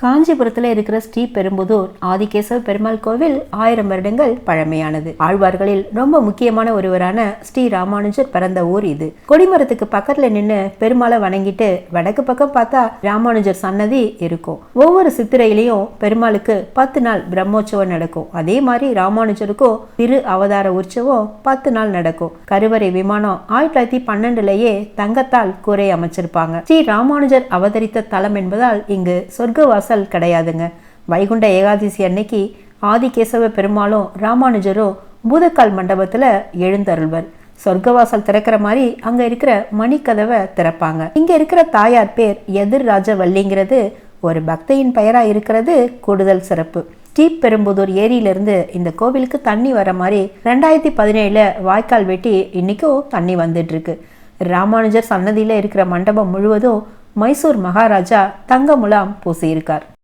காஞ்சிபுரத்தில் இருக்கிற ஸ்ரீ பெரும்புதூர் ஆதிகேசவ பெருமாள் கோவில் ஆயிரம் வருடங்கள் பழமையானது. ஆழ்வார்களில் ரொம்ப முக்கியமான ஒருவரான ஸ்ரீ ராமானுஜர் பிறந்த ஊர் இது. கொடிமரத்துக்கு பக்கத்துல நின்று பெருமாளை வணங்கிட்டு வடக்கு பக்கம் பார்த்தா ராமானுஜர் சன்னதி இருக்கும். ஒவ்வொரு சித்திரையிலையும் பெருமாளுக்கு பத்து நாள் பிரம்மோற்சவம் நடக்கும். அதே மாதிரி ராமானுஜருக்கும் திரு அவதார உற்சவம் பத்து நாள் நடக்கும். கருவறை விமானம் ஆயிரத்தி தொள்ளாயிரத்தி பன்னெண்டுலயே தங்கத்தால் கூரை அமைச்சிருப்பாங்க. ஸ்ரீ ராமானுஜர் அவதரித்த தலம் என்பதால் இங்கு வாசல் கிடையாதுங்க. வைகுண்ட ஏகாதசி அன்னைக்கு ஆதிகேசவ பெருமாளும் ராமானுஜரும் பூதக்கால் மண்டபத்தில் எழுந்தருள்வர். சொர்க்கவாசல் திறக்கிற மாதிரி அங்கே இருக்கிற மணிக்கதவை திறப்பாங்க. இங்கே இருக்கிற தாயார் பேர் எதிர் ராஜவல்லிங்கிறது ஒரு பக்தையின் பெயராக இருக்கிறது கூடுதல் சிறப்பு. ஸ்ரீபெரும்புதூர் ஏரியிலிருந்து இந்த கோவிலுக்கு தண்ணி வர மாதிரி ரெண்டாயிரத்தி பதினேழில் வாய்க்கால் வெட்டி இன்றைக்கும் தண்ணி வந்துட்டுருக்கு ராமானுஜர் சன்னதியில் இருக்கிற மண்டபம் முழுவதும் மைசூர் மகாராஜா தங்க முலாம் பூசியிருக்கார்.